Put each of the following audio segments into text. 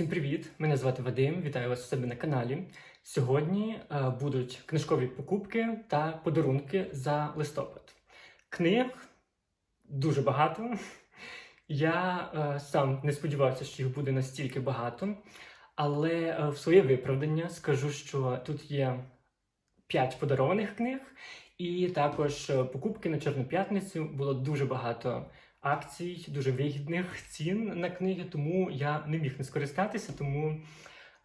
Всім привіт! Мене звати Вадим. Вітаю вас у себе на каналі. Сьогодні е, будуть книжкові покупки та подарунки за листопад. Книг дуже багато. Я е, сам не сподівався, що їх буде настільки багато, але е, в своє виправдання скажу, що тут є 5 подарованих книг, і також покупки на Чорну п'ятницю було дуже багато акцій, дуже вигідних цін на книги, тому я не міг не скористатися, тому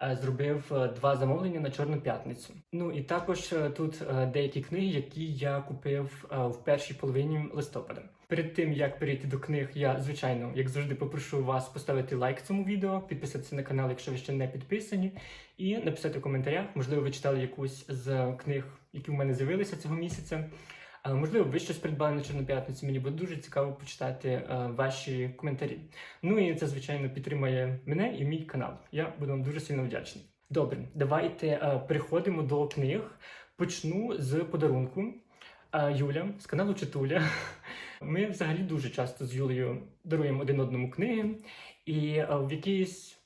е, зробив е, два замовлення на Чорну п'ятницю. Ну і також е, тут деякі книги, які я купив в першій половині листопада. Перед тим як перейти до книг, я звичайно, як завжди, попрошу вас поставити лайк цьому відео, підписатися на канал, якщо ви ще не підписані, і написати в коментарях. Можливо, ви читали якусь з книг, які в мене з'явилися цього місяця. Можливо, ви щось придбали на Чорну п'ятницю. Мені буде дуже цікаво почитати е, ваші коментарі. Ну і це, звичайно, підтримає мене і мій канал. Я буду вам дуже сильно вдячний. Добре, давайте е, переходимо до книг. Почну з подарунку. Е, Юля з каналу Читуля. Ми взагалі дуже часто з Юлею даруємо один одному книги. І в якийсь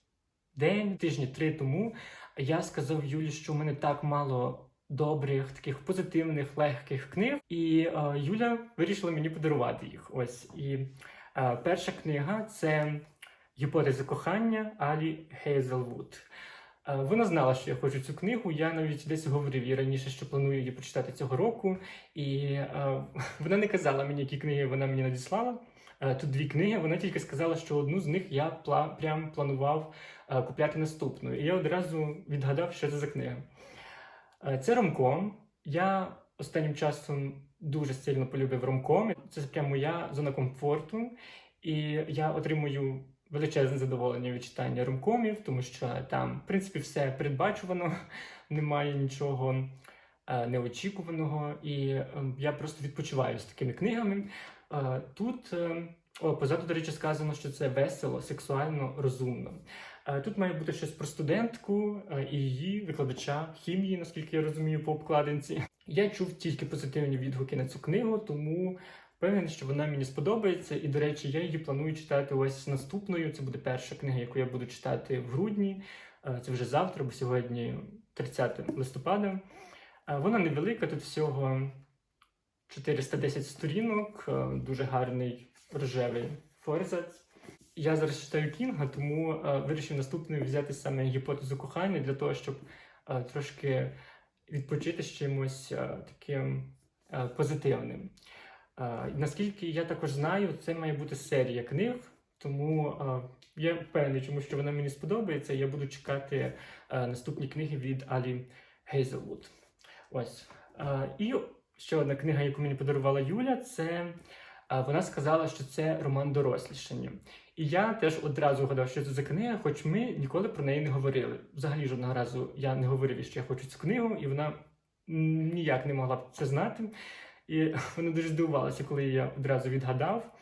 день, тижні три тому, я сказав Юлі, що в мене так мало добрих, таких позитивних, легких книг. І е, Юля вирішила мені подарувати їх. Ось і е, перша книга це Гіпотеза кохання Алі Гейзелвуд. Е, Вона знала, що я хочу цю книгу. Я навіть десь говорив їй раніше, що планую її прочитати цього року. І е, вона не казала мені, які книги вона мені надіслала. Е, Тут дві книги. Вона тільки сказала, що одну з них я пла- прям планував е, купляти наступну. І я одразу відгадав, що це за книга. Е, Це ромком. Я останнім часом дуже сильно полюбив ромком. Це прям моя зона комфорту, і я отримую величезне задоволення від читання ромкомів, тому що там, в принципі, все передбачувано, немає нічого е, неочікуваного, і е, я просто відпочиваю з такими книгами. Е, Тут е, о, позаду, до речі, сказано, що це весело, сексуально, розумно. Е, Тут має бути щось про студентку е, і її викладача хімії, наскільки я розумію, по обкладинці. Я чув тільки позитивні відгуки на цю книгу, тому впевнений, що вона мені сподобається. І, до речі, я її планую читати ось наступною. Це буде перша книга, яку я буду читати в грудні. Е, Це вже завтра, бо сьогодні 30 листопада. Вона невелика, тут всього 410 сторінок, дуже гарний рожевий форзац. Я зараз читаю Кінга, тому е, вирішив наступною взяти саме гіпотезу кохання для того, щоб е, трошки відпочити з чимось е, таким е, позитивним. Е, наскільки я також знаю, це має бути серія книг, тому е, я впевнений, чому що вона мені сподобається. Я буду чекати е, наступні книги від Алі Гейзелвуд. Ось. Е, і ще одна книга, яку мені подарувала Юля, це е, вона сказала, що це роман дорослішання. І я теж одразу гадав, що це за книга, хоч ми ніколи про неї не говорили. Взагалі жодного разу я не говорив, що я хочу цю книгу, і вона ніяк не могла б це знати. І вона дуже здивувалася, коли я одразу відгадав.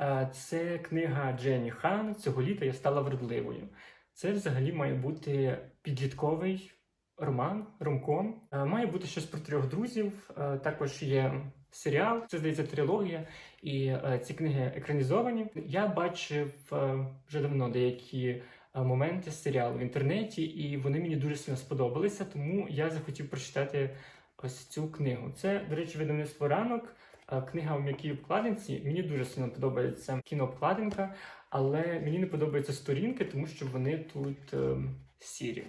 Е, Це книга Дженні Хан цього літа я стала вродливою. Це взагалі має бути підлітковий роман, ромком. Е, Має бути щось про трьох друзів. Е, Також є серіал, це здається трилогія, і е, ці книги екранізовані. Я бачив вже давно деякі моменти серіалу в інтернеті, і вони мені дуже сильно сподобалися, тому я захотів прочитати ось цю книгу. Це, до речі, видавництво ранок. Книга в м'якій обкладинці. Мені дуже сильно подобається кінообкладинка, але мені не подобаються сторінки, тому що вони тут е, сірі.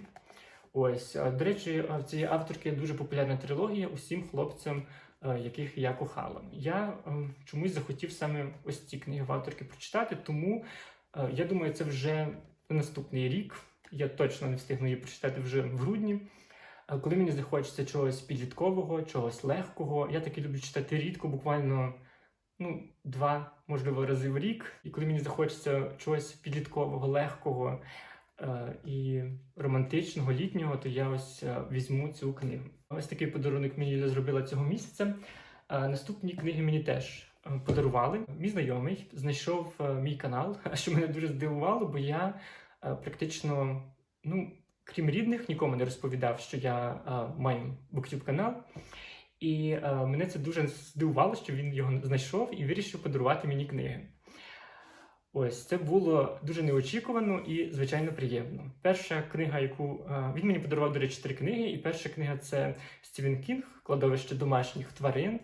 Ось, до речі, в цієї авторки дуже популярна трилогія усім хлопцям, е, яких я кохала. Я е, чомусь захотів саме ось ці книги в авторки прочитати, тому е, я думаю, це вже наступний рік. Я точно не встигну її прочитати вже в грудні. Е, Коли мені захочеться чогось підліткового, чогось легкого, я таки люблю читати рідко, буквально ну, два, можливо, рази в рік. І коли мені захочеться чогось підліткового, легкого е, і романтичного, літнього, то я ось е, візьму цю книгу. Ось такий подарунок мені Юля зробила цього місяця. Е, Наступні книги мені теж е, подарували. Мій знайомий знайшов е, мій канал, що мене дуже здивувало, бо я е, практично, ну, крім рідних, нікому не розповідав, що я е, маю BookTube канал. І е, мене це дуже здивувало, що він його знайшов і вирішив подарувати мені книги. Ось це було дуже неочікувано і звичайно приємно. Перша книга, яку е, він мені подарував, до речі, три книги. І перша книга це Стівен Кінг, кладовище домашніх тварин.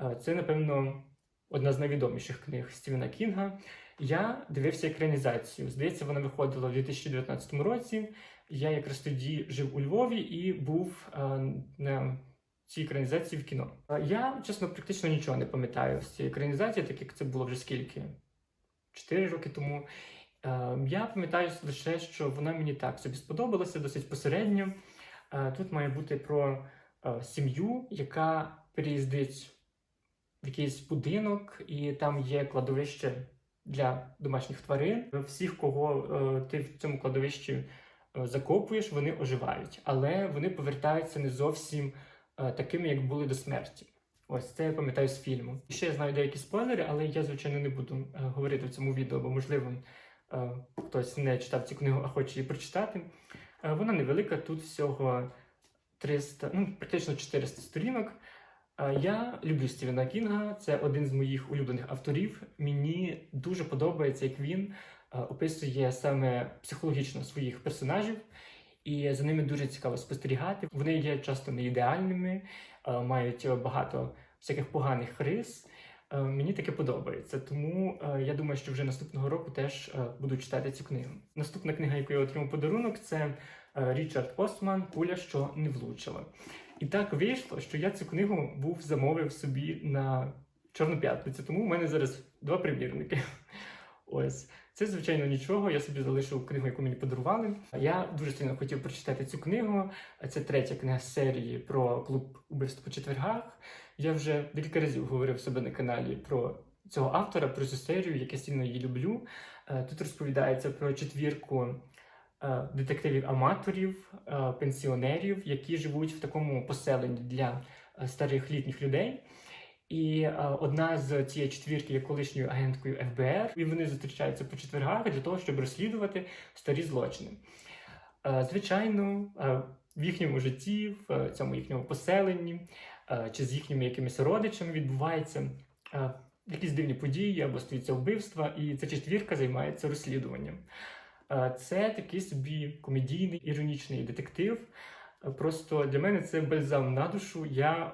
Е, Це, напевно, одна з найвідоміших книг Стівена Кінга. Я дивився екранізацію. Здається, вона виходила в 2019 році. Я якраз тоді жив у Львові і був е, на цій екранізації в кіно. Я, чесно, практично нічого не пам'ятаю з цієї екранізації, так як це було вже скільки? 4 роки тому. Е, Я пам'ятаю лише, що вона мені так собі сподобалася досить посередньо. Е, Тут має бути про е, сім'ю, яка переїздить в якийсь будинок, і там є кладовище для домашніх тварин. Всіх, кого е, ти в цьому кладовищі закопуєш, вони оживають, але вони повертаються не зовсім такими, як були до смерті. Ось це я пам'ятаю з фільму. Ще я знаю деякі спойлери, але я, звичайно, не буду е, говорити в цьому відео, бо, можливо, е, хтось не читав цю книгу, а хоче її прочитати. Е, вона невелика, тут всього 300, ну, практично 400 сторінок. Я люблю Стівена Кінга, це один з моїх улюблених авторів. Мені дуже подобається, як він описує саме психологічно своїх персонажів, і за ними дуже цікаво спостерігати. Вони є часто не ідеальними, мають багато всяких поганих рис. Е, Мені таке подобається, тому е, я думаю, що вже наступного року теж е, буду читати цю книгу. Наступна книга, яку я отримав подарунок, це е, Річард Постман Куля, що не влучила. І так вийшло, що я цю книгу був замовив собі на Чорну п'ятницю, тому в мене зараз два примірники. Ось. Це, звичайно, нічого. Я собі залишив книгу, яку мені подарували. Я дуже сильно хотів прочитати цю книгу. Це третя книга з серії про клуб убивств по четвергах. Я вже декілька разів говорив себе на каналі про цього автора, про цю серію, як я сильно її люблю. Е, Тут розповідається про четвірку е, детективів-аматорів, е, пенсіонерів, які живуть в такому поселенні для старих літніх людей. І е, одна з цієї четвірки є колишньою агенткою ФБР, і вони зустрічаються по четвергах для того, щоб розслідувати старі злочини. Е, звичайно, е, в їхньому житті, в цьому їхньому поселенні е, чи з їхніми якимись родичами відбуваються е, якісь дивні події або стаються вбивства, і ця четвірка займається розслідуванням. Це такий собі комедійний іронічний детектив. Просто для мене це бальзам на душу. Я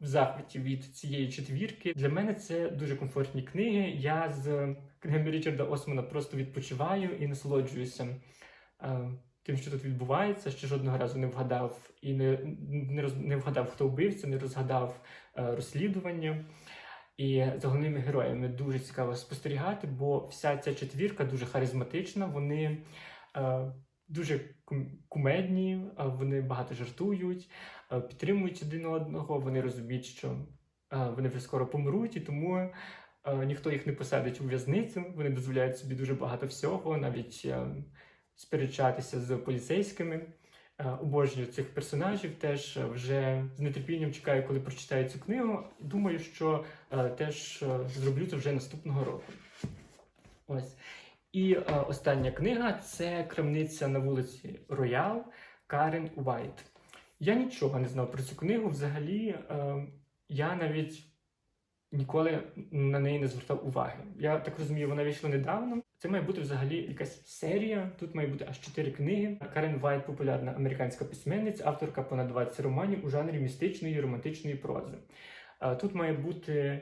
в захваті від цієї четвірки. Для мене це дуже комфортні книги. Я з книгами Річарда Османа просто відпочиваю і насолоджуюся е, тим, що тут відбувається. Ще жодного разу не вгадав і не, не, роз, не вгадав, хто вбивця, не розгадав е, розслідування. І за головними героями дуже цікаво спостерігати, бо вся ця четвірка дуже харизматична. Вони е, дуже кум- кумедні, вони багато жартують, підтримують один одного. Вони розуміють, що вони вже скоро помруть, і тому ніхто їх не посадить у в'язницю. Вони дозволяють собі дуже багато всього, навіть сперечатися з поліцейськими. Обожнюю цих персонажів. Теж вже з нетерпінням чекаю, коли прочитаю цю книгу. Думаю, що теж зроблю це вже наступного року. Ось. І е, остання книга це крамниця на вулиці Роял Карен Уайт. Я нічого не знав про цю книгу. Взагалі, е, я навіть ніколи на неї не звертав уваги. Я так розумію, вона вийшла недавно. Це має бути взагалі якась серія. Тут має бути аж чотири книги. Карен Вайт популярна американська письменниця, авторка понад 20 романів у жанрі містичної і романтичної прози. Е, Тут має бути е,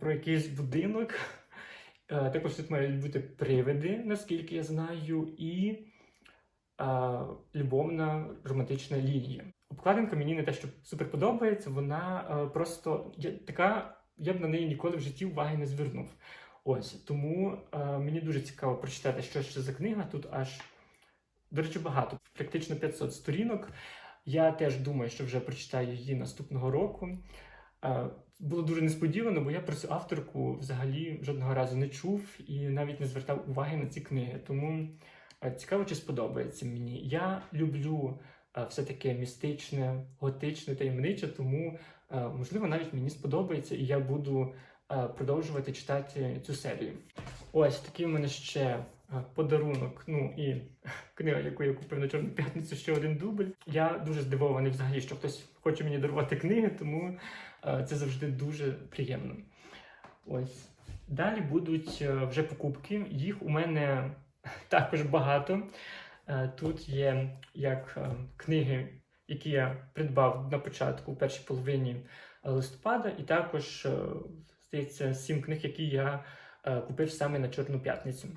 про якийсь будинок. Е, Також тут мають бути привиди, наскільки я знаю, і е, любовна романтична лінія. Обкладинка мені не те, що супер подобається, вона е, просто я, така, я б на неї ніколи в житті уваги не звернув. Ось тому е, мені дуже цікаво прочитати, що ще за книга. Тут аж, до речі, багато, практично 500 сторінок. Я теж думаю, що вже прочитаю її наступного року. Е, Було дуже несподівано, бо я про цю авторку взагалі жодного разу не чув і навіть не звертав уваги на ці книги. Тому е, цікаво, чи сподобається мені. Я люблю е, все таке містичне, готичне, таємниче, тому е, можливо навіть мені сподобається, і я буду продовжувати читати цю серію. Ось такий у мене ще подарунок. Ну і книга, яку я купив на Чорну п'ятницю, ще один дубль. Я дуже здивований взагалі, що хтось хоче мені дарувати книги, тому е, це завжди дуже приємно. Ось Далі будуть е, вже покупки. Їх у мене також багато. Е, Тут є як книги, які я придбав на початку, у першій половині листопада, і також, здається, сім книг, які я купив саме на Чорну п'ятницю.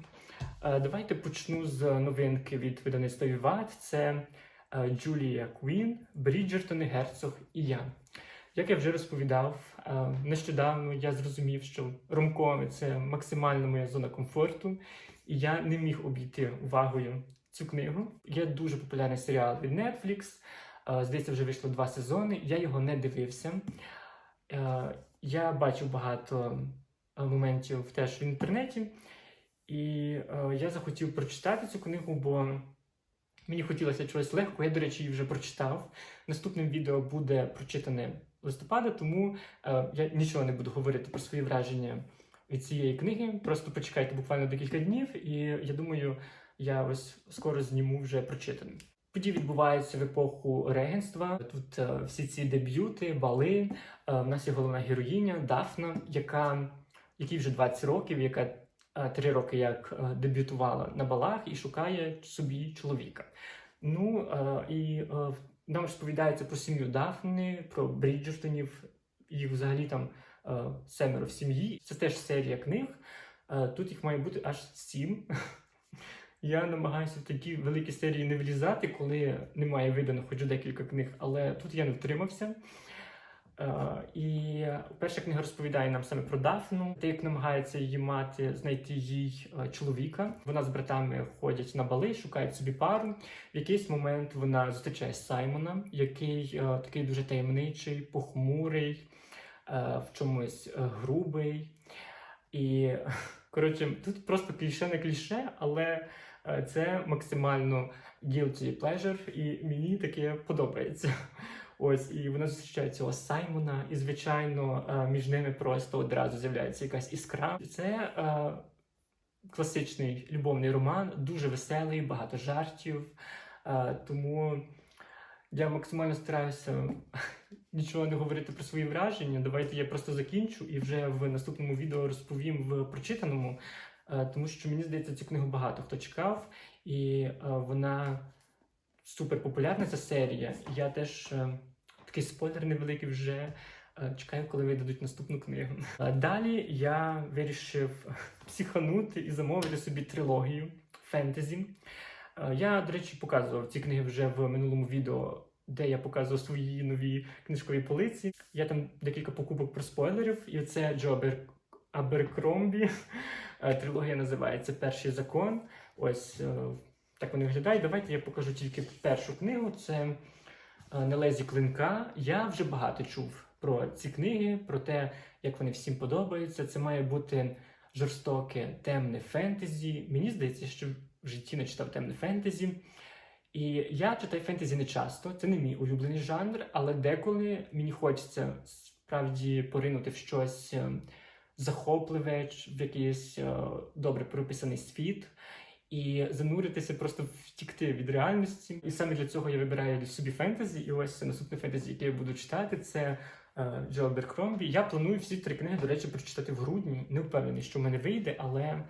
Е, Давайте почну з новинки від видавництва Віват. Це е, Джулія Квін, Бріджертони, Герцог і я. Як я вже розповідав, е, нещодавно я зрозумів, що ромкоми це максимальна моя зона комфорту, і я не міг обійти увагою цю книгу. Є дуже популярний серіал від Netflix. Здається, вже вийшло два сезони. Я його не дивився. Я бачив багато моментів теж в інтернеті, і е, я захотів прочитати цю книгу, бо мені хотілося чогось легкого. Я, до речі, її вже прочитав. Наступним відео буде прочитане листопада, тому е, я нічого не буду говорити про свої враження від цієї книги. Просто почекайте буквально декілька днів, і я думаю, я ось скоро зніму вже прочитане. Події відбуваються в епоху регенства. Тут е, всі ці деб'юти, бали. Е, в нас є головна героїня Дафна, яка якій вже 20 років, яка три роки як е, дебютувала на балах і шукає собі чоловіка. Ну е, і е, нам розповідається про сім'ю Дафни, про Бріджертонів, їх взагалі там е, семеро в сім'ї. Це теж серія книг. Е, Тут їх має бути аж сім. Я намагаюся в такі великі серії не влізати, коли немає видано хоч декілька книг, але тут я не втримався. Е, І перша книга розповідає нам саме про Дафну, те, як намагається її мати знайти їй е, чоловіка. Вона з братами ходять на бали, шукають собі пару. В якийсь момент вона зустрічає Саймона, який е, такий дуже таємничий, похмурий, в чомусь грубий. І коротше, тут просто кліше не кліше, але це максимально guilty pleasure, і мені таке подобається. Ось, і вона зустрічає цього Саймона, і, звичайно, е, між ними просто одразу з'являється якась іскра. Це е, класичний любовний роман, дуже веселий, багато жартів. Е, тому я максимально стараюся нічого не говорити про свої враження. Давайте я просто закінчу і вже в наступному відео розповім в прочитаному, тому що мені здається, цю книгу багато хто чекав, і вона супер популярна ця серія. Я теж е, такий спойлер невеликий вже. е, Чекаю, коли видадуть наступну книгу. Е, Далі я вирішив психанути і замовити собі трилогію фентезі. Я, до речі, показував ці книги вже в минулому відео, де я показував свої нові книжкові полиці. Я там декілька покупок про спойлерів, і це Джо Абер... Аберкромбі. Трилогія називається Перший закон. Ось так вони виглядають. Давайте я покажу тільки першу книгу. Це е, «На лезі клинка. Я вже багато чув про ці книги, про те, як вони всім подобаються. Це має бути жорстоке, темне фентезі. Мені здається, що в житті не читав темне фентезі. І я читаю фентезі не часто, це не мій улюблений жанр, але деколи мені хочеться справді поринути в щось е, захопливе, в якийсь е, добре прописаний світ. І зануритися, просто втікти від реальності. І саме для цього я вибираю собі фентезі. І ось наступне фентезі, яке я буду читати, це е, Джо Беркромбі. Я планую всі три книги, до речі, прочитати в грудні. Не впевнений, що в мене вийде, але е,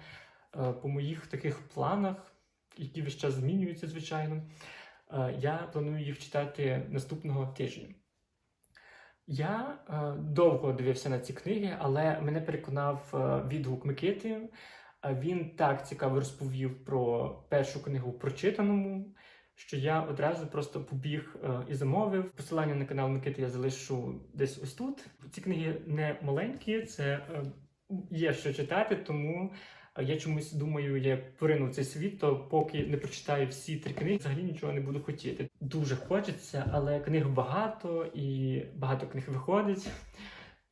по моїх таких планах, які весь час змінюються, звичайно, е, я планую їх читати наступного тижня. Я довго дивився на ці книги, але мене переконав відгук Микити. Він так цікаво розповів про першу книгу прочитаному, що я одразу просто побіг е, і замовив. Посилання на канал Микити я залишу десь ось тут. Ці книги не маленькі, це е, є що читати, тому е, я чомусь думаю, я порину в цей світ, то поки не прочитаю всі три книги, взагалі нічого не буду хотіти. Дуже хочеться, але книг багато і багато книг виходить.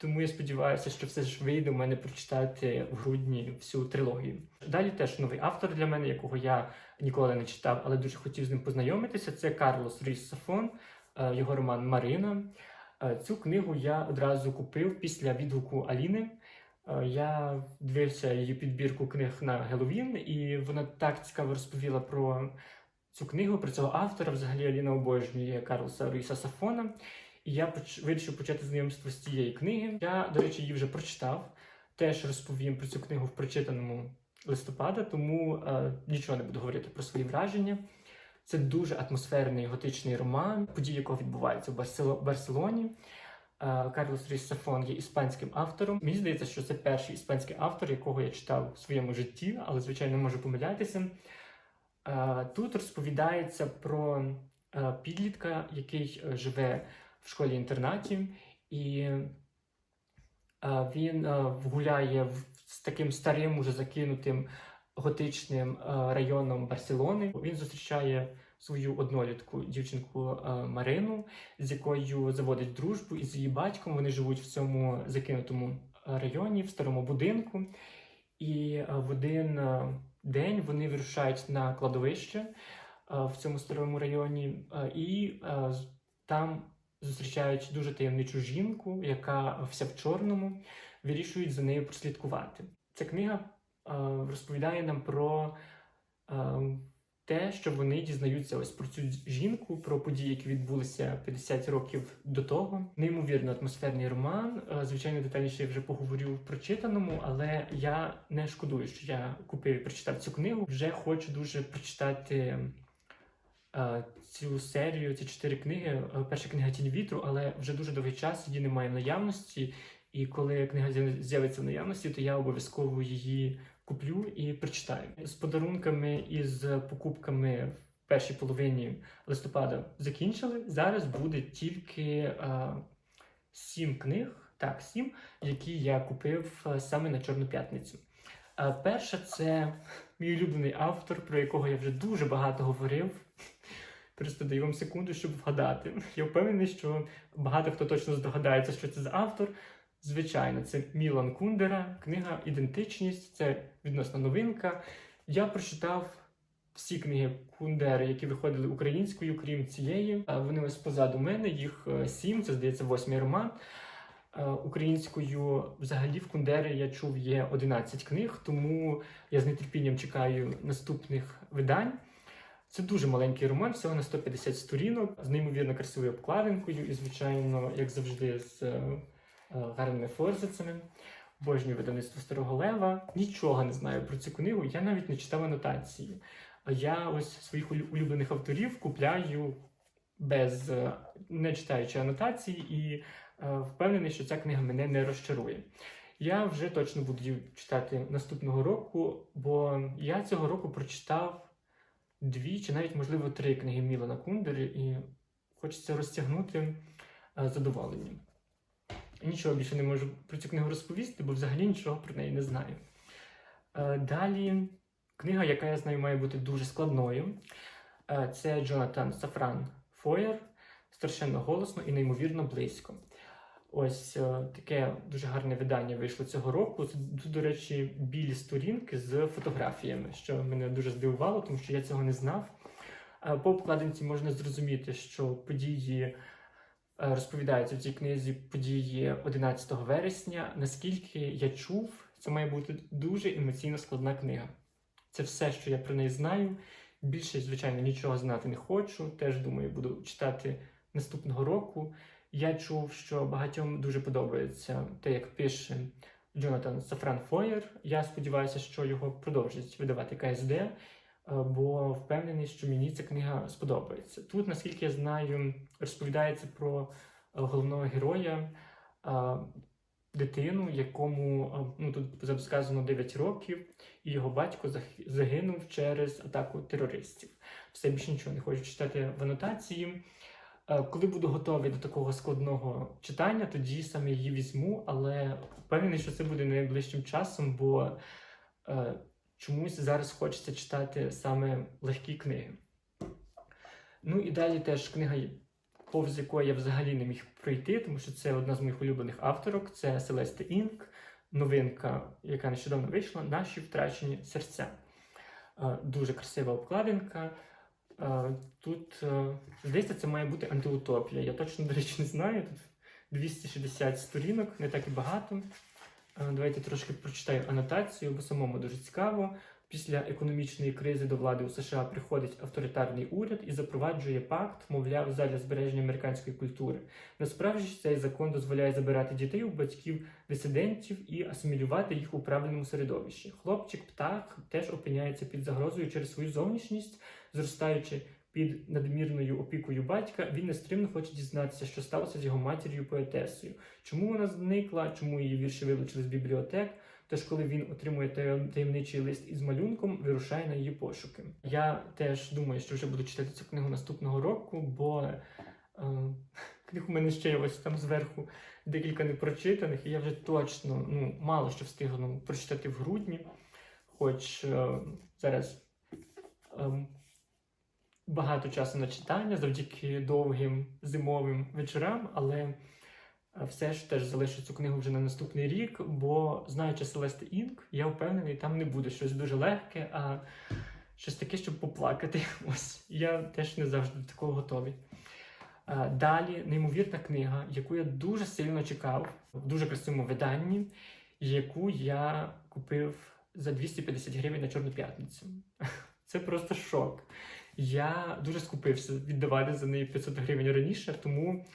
Тому я сподіваюся, що все ж вийде у мене прочитати в грудні всю трилогію. Далі теж новий автор для мене, якого я ніколи не читав, але дуже хотів з ним познайомитися. Це Карлос Ріс Сафон, е, його роман Марина. Е, Цю книгу я одразу купив після відгуку Аліни. Е, Я дивився її підбірку книг на Геловін, і вона так цікаво розповіла про цю книгу, про цього автора. Взагалі Аліна обожнює Карлоса Руїса Сафона. І я вирішив почати знайомство з цієї книги. Я, до речі, її вже прочитав. теж розповім про цю книгу в прочитаному листопада, тому е, нічого не буду говорити про свої враження. Це дуже атмосферний готичний роман, події якого відбуваються в Барсело- Барселоні. Е, Карлос Ріс Сафон є іспанським автором. Мені здається, що це перший іспанський автор, якого я читав в своєму житті, але звичайно можу помилятися. Е, Тут розповідається про е, підлітка, який е, живе в школі-інтернаті, і е, він е, гуляє з таким старим, уже закинутим готичним е, районом Барселони. Він зустрічає свою однолітку дівчинку Марину, з якою заводить дружбу, і з її батьком вони живуть в цьому закинутому районі, в старому будинку. І в один день вони вирушають на кладовище в цьому старому районі, і там зустрічають дуже таємничу жінку, яка вся в чорному, вирішують за нею прослідкувати. Ця книга е, розповідає нам про е, те, що вони дізнаються ось про цю жінку, про події, які відбулися 50 років до того. Неймовірно атмосферний роман. Е, Звичайно, детальніше я вже поговорю в прочитаному, але я не шкодую, що я купив і прочитав цю книгу. Вже хочу дуже прочитати. Е, Цю серію, ці чотири книги. Е, Перша книга Тінь вітру, але вже дуже довгий час її немає в наявності. І коли книга з'яв- з'явиться в наявності, то я обов'язково її куплю і прочитаю. З подарунками і з покупками в першій половині листопада закінчили. Зараз буде тільки е, сім книг, так, сім, які я купив саме на Чорну п'ятницю. Перша це мій улюблений автор, про якого я вже дуже багато говорив. Просто даю вам секунду, щоб вгадати. Я впевнений, що багато хто точно здогадається, що це за автор. Звичайно, це Мілан Кундера, книга Ідентичність, це відносна новинка. Я прочитав всі книги Кундери, які виходили українською, крім цієї. Вони ось позаду мене, їх е, сім, це здається, восьмий роман. Е, Українською взагалі в Кундери я чув є 11 книг, тому я з нетерпінням чекаю наступних видань. Це дуже маленький роман, всього на 150 сторінок, з неймовірно красивою обкладинкою і, звичайно, як завжди, з е, е, гарними форзицями. Обожнюю видавництво Старого Лева. Нічого не знаю про цю книгу, я навіть не читав анотації. Я ось своїх улюблених авторів купляю без е, не читаючи анотації, і впевнений, що ця книга мене не розчарує. Я вже точно буду читати наступного року, бо я цього року прочитав дві чи навіть, можливо, три книги Мілана Кундери, і хочеться розтягнути е, задоволенням. Нічого більше не можу про цю книгу розповісти, бо взагалі нічого про неї не знаю. Е, Далі книга, яка я знаю, має бути дуже складною. Е, Це Джонатан Сафран Фоєр, страшенно голосно і неймовірно близько. Ось е, таке дуже гарне видання вийшло цього року. Тут, до речі, білі сторінки з фотографіями, що мене дуже здивувало, тому що я цього не знав. Е, По обкладинці можна зрозуміти, що події е, розповідаються в цій книзі події 11 вересня. Наскільки я чув, це має бути дуже емоційно складна книга. Це все, що я про неї знаю. Більше, звичайно, нічого знати не хочу. Теж думаю, буду читати наступного року. Я чув, що багатьом дуже подобається те, як пише Джонатан Сафран Фоєр. Я сподіваюся, що його продовжить видавати КСД, е, бо впевнений, що мені ця книга сподобається. Тут, наскільки я знаю, розповідається про е, головного героя, е, дитину, якому ну, тут сказано 9 років, і його батько загинув через атаку терористів. Все більше нічого не хочу читати в анотації. Е, Коли буду готовий до такого складного читання, тоді саме її візьму, але впевнений, що це буде найближчим часом, бо е, чомусь зараз хочеться читати саме легкі книги. Ну і далі теж книга, повз якої я взагалі не міг пройти, тому що це одна з моїх улюблених авторок, це Селесте Інк, новинка, яка нещодавно вийшла, Наші втрачені серця. Е, Дуже красива обкладинка. Е, Тут, е, здається, це має бути антиутопія. Я точно, до речі, не знаю. Тут 260 сторінок, не так і багато. Е, Давайте трошки прочитаю анотацію, бо самому дуже цікаво. Після економічної кризи до влади у США приходить авторитарний уряд і запроваджує пакт, мовляв, задля збереження американської культури. Насправді ж цей закон дозволяє забирати дітей у батьків дисидентів і асимілювати їх у правильному середовищі. Хлопчик птах теж опиняється під загрозою через свою зовнішність, зростаючи під надмірною опікою батька, він нестримно хоче дізнатися, що сталося з його матір'ю поетесою. Чому вона зникла, чому її вірші вилучили з бібліотек. Тож, коли він отримує таємничий лист із малюнком, вирушає на її пошуки. Я теж думаю, що вже буду читати цю книгу наступного року, бо е, книг у мене ще ось там зверху декілька непрочитаних, і я вже точно ну, мало що встигну прочитати в грудні. Хоч е, зараз ем, багато часу на читання завдяки довгим зимовим вечорам, але е, все ж теж залишу цю книгу вже на наступний рік, бо знаючи Селести Інк, я впевнений, там не буде щось дуже легке, а щось таке, щоб поплакати. Ось я теж не завжди до такого готовий. Е, Далі неймовірна книга, яку я дуже сильно чекав в дуже красивому виданні, яку я купив за 250 гривень на Чорну п'ятницю. Це просто шок. Я дуже скупився віддавати за неї 500 гривень раніше, тому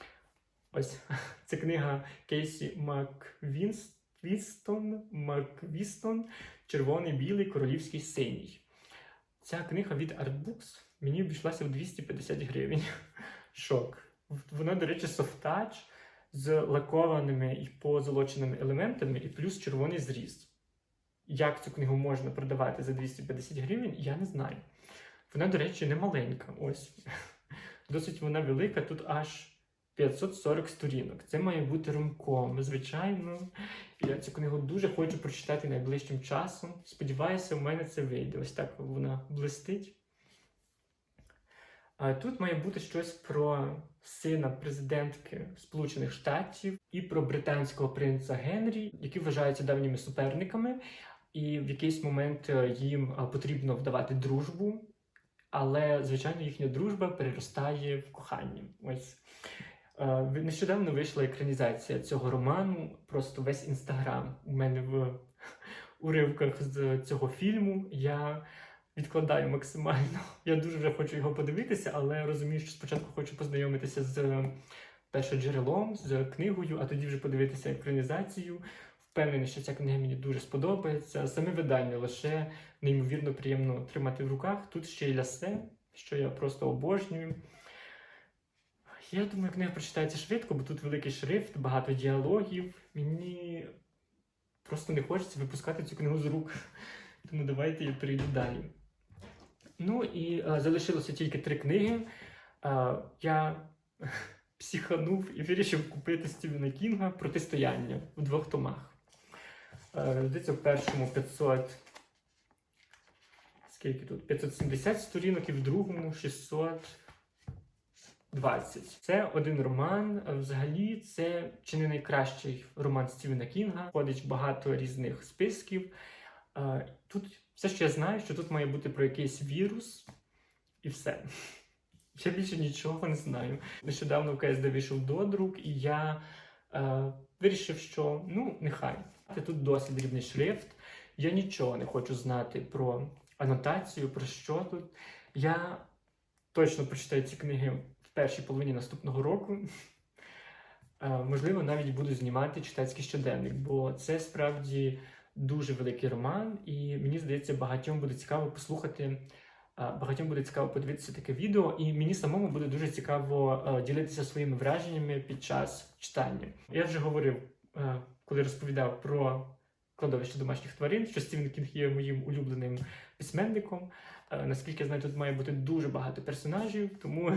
ось це книга Кейсі Маквістон, Маквістон Червоний, білий, королівський синій. Ця книга від Artbooks мені обійшлася в 250 гривень. Шок. Вона, до речі, софтач з лакованими і позолоченими елементами, і плюс червоний зріз. Як цю книгу можна продавати за 250 гривень, я не знаю. Вона, до речі, не маленька. Ось. Досить вона велика, тут аж 540 сторінок. Це має бути ромком. Звичайно, я цю книгу дуже хочу прочитати найближчим часом. Сподіваюся, у мене це вийде. Ось так вона блистить. А тут має бути щось про сина президентки Сполучених Штатів і про британського принца Генрі, які вважаються давніми суперниками, і в якийсь момент е, їм потрібно вдавати дружбу, але звичайно їхня дружба переростає в кохання. Ось Е, нещодавно вийшла екранізація цього роману. Просто весь інстаграм у мене в уривках з цього фільму. Я відкладаю максимально. Я дуже вже хочу його подивитися, але розумію, що спочатку хочу познайомитися з першоджерелом, з книгою, а тоді вже подивитися екранізацію. Впевнений, що ця книга мені дуже сподобається. Саме видання лише неймовірно приємно тримати в руках. Тут ще й лясе, що я просто обожнюю. Я думаю, книга прочитається швидко, бо тут великий шрифт, багато діалогів. Мені просто не хочеться випускати цю книгу з рук. Тому давайте я перейду далі. Ну і е, залишилося тільки три книги. Е, я психанув і вирішив купити Стівена Кінга Протистояння в двох томах. Е, Здається, в першому 500. Скільки тут? 570 сторінок і в другому 620. Це один роман. Е, Взагалі, це чи не найкращий роман Стівена Кінга. Входить багато різних списків. Е, Тут все, що я знаю, що тут має бути про якийсь вірус, і все. Я більше нічого не знаю. Нещодавно в КСД вийшов додрук, і я е, вирішив, що ну, нехай. Тут досить дрібний шрифт. Я нічого не хочу знати про анотацію, про що тут. Я точно прочитаю ці книги в першій половині наступного року. Е, можливо, навіть буду знімати читацький щоденник, бо це справді дуже великий роман, і мені здається, багатьом буде цікаво послухати. Багатьом буде цікаво подивитися таке відео, і мені самому буде дуже цікаво е, ділитися своїми враженнями під час читання. Я вже говорив, е, коли розповідав про кладовище домашніх тварин, що Стівен Кінг є моїм улюбленим письменником. Е, Наскільки я знаю, тут має бути дуже багато персонажів, тому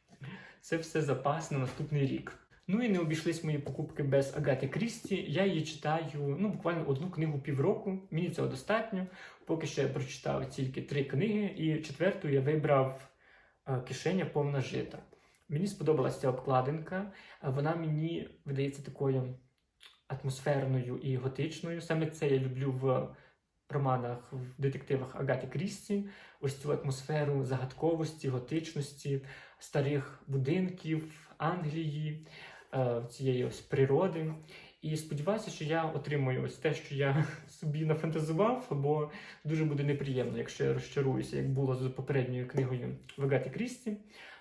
це все запас на наступний рік. Ну і не обійшлись мої покупки без Агати Крісті. Я її читаю ну, буквально одну книгу півроку. Мені цього достатньо. Поки що я прочитав тільки три книги, і четверту я вибрав е, кишеня повна жита. Мені сподобалася обкладинка. Е, Вона мені видається такою атмосферною і готичною. Саме це я люблю в романах, в детективах Агати Крісті. Ось цю атмосферу загадковості, готичності, старих будинків, Англії, е, цієї ось природи. І сподіваюся, що я отримую ось те, що я собі нафантазував, бо дуже буде неприємно, якщо я розчаруюся, як було з попередньою книгою в Агаті Крісті,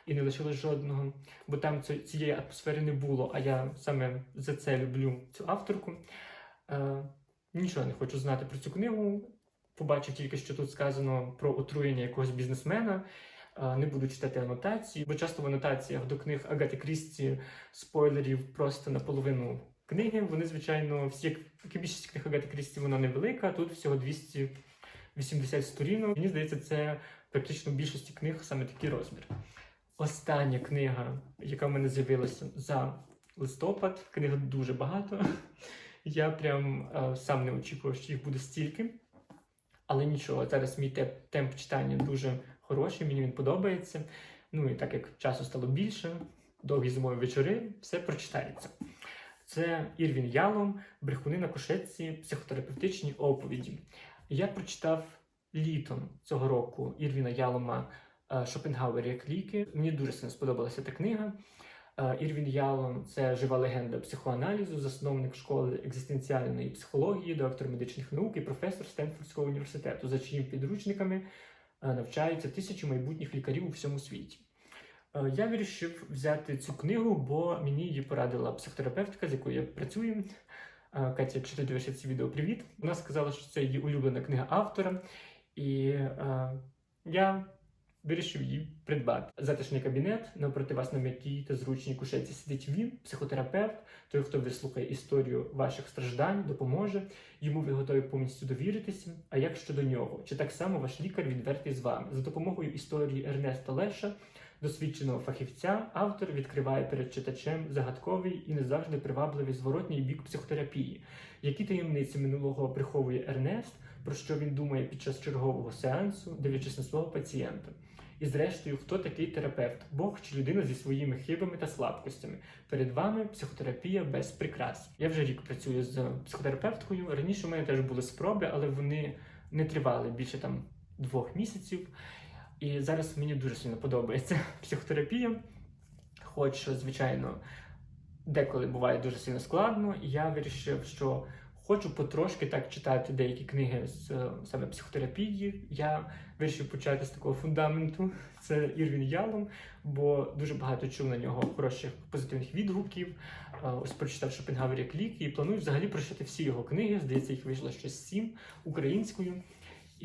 і не лишилось жодного, бо там цієї атмосфери не було. А я саме за це люблю цю авторку. Е, нічого не хочу знати про цю книгу. Побачив тільки, що тут сказано про отруєння якогось бізнесмена. Е, Не буду читати анотації, бо часто в анотаціях до книг Агати Крісті спойлерів просто наполовину книги. Вони, звичайно, всі, більшість книг Агати Крісті, вона невелика. Тут всього 280 сторінок. Мені здається, це практично в більшості книг саме такий розмір. Остання книга, яка в мене з'явилася за листопад, книг дуже багато. Я прям е, сам не очікував, що їх буде стільки. Але нічого, зараз мій теп- темп читання дуже хороший, мені він подобається. Ну і так як часу стало більше, довгі зимові вечори, все прочитається. Це Ірвін Ялом, брехуни на кушетці, психотерапевтичні оповіді. Я прочитав літом цього року Ірвіна Ялома е, Шопенгауер як ліки. Мені дуже сильно сподобалася та книга. Е, Ірвін Ялом це жива легенда психоаналізу, засновник школи екзистенціальної психології, доктор медичних наук і професор Стенфордського університету, за чиїми підручниками е, навчаються тисячі майбутніх лікарів у всьому світі. Е, Я вирішив взяти цю книгу, бо мені її порадила психотерапевтка, з якою я працюю. Е, Катя, якщо ти дивишся ці відео, привіт. Вона сказала, що це її улюблена книга автора, і е, я вирішив її придбати. Затишний кабінет навпроти вас на м'якій та зручній кушетці сидить він, психотерапевт, той, хто вислухає історію ваших страждань, допоможе. Йому ви готові повністю довіритися. А як щодо нього? Чи так само ваш лікар відвертий з вами? За допомогою історії Ернеста Леша, досвідченого фахівця, автор відкриває перед читачем загадковий і не завжди привабливий зворотній бік психотерапії. Які таємниці минулого приховує Ернест, про що він думає під час чергового сеансу, дивлячись на свого пацієнта? І зрештою, хто такий терапевт, Бог чи людина зі своїми хибами та слабкостями? Перед вами психотерапія без прикрас. Я вже рік працюю з психотерапевткою. Раніше у мене теж були спроби, але вони не тривали більше там двох місяців. І зараз мені дуже сильно подобається психотерапія. Хоч, звичайно, деколи буває дуже сильно складно, я вирішив, що хочу потрошки так читати деякі книги з е, саме психотерапії. Я вирішив почати з такого фундаменту. Це Ірвін Ялом, бо дуже багато чув на нього хороших позитивних відгуків. Е, Ось прочитав Шопенгауер як ліки і планую взагалі прочитати всі його книги. Здається, їх вийшло щось сім українською.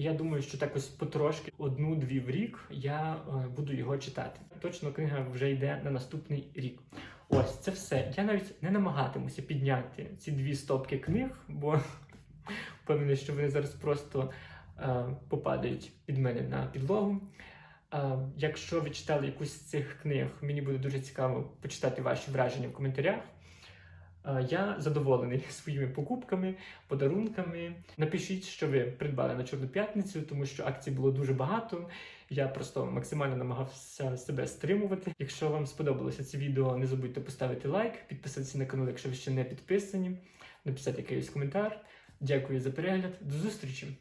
Я думаю, що так ось потрошки одну-дві в рік я е, буду його читати. Точно книга вже йде на наступний рік. Ось це все. Я навіть не намагатимуся підняти ці дві стопки книг, бо впевнений, що вони зараз просто е, попадають під мене на підлогу. Е, якщо ви читали якусь з цих книг, мені буде дуже цікаво почитати ваші враження в коментарях. Я задоволений своїми покупками, подарунками. Напишіть, що ви придбали на Чорну п'ятницю, тому що акцій було дуже багато. Я просто максимально намагався себе стримувати. Якщо вам сподобалося це відео, не забудьте поставити лайк, підписатися на канал, якщо ви ще не підписані, написати якийсь коментар. Дякую за перегляд. До зустрічі!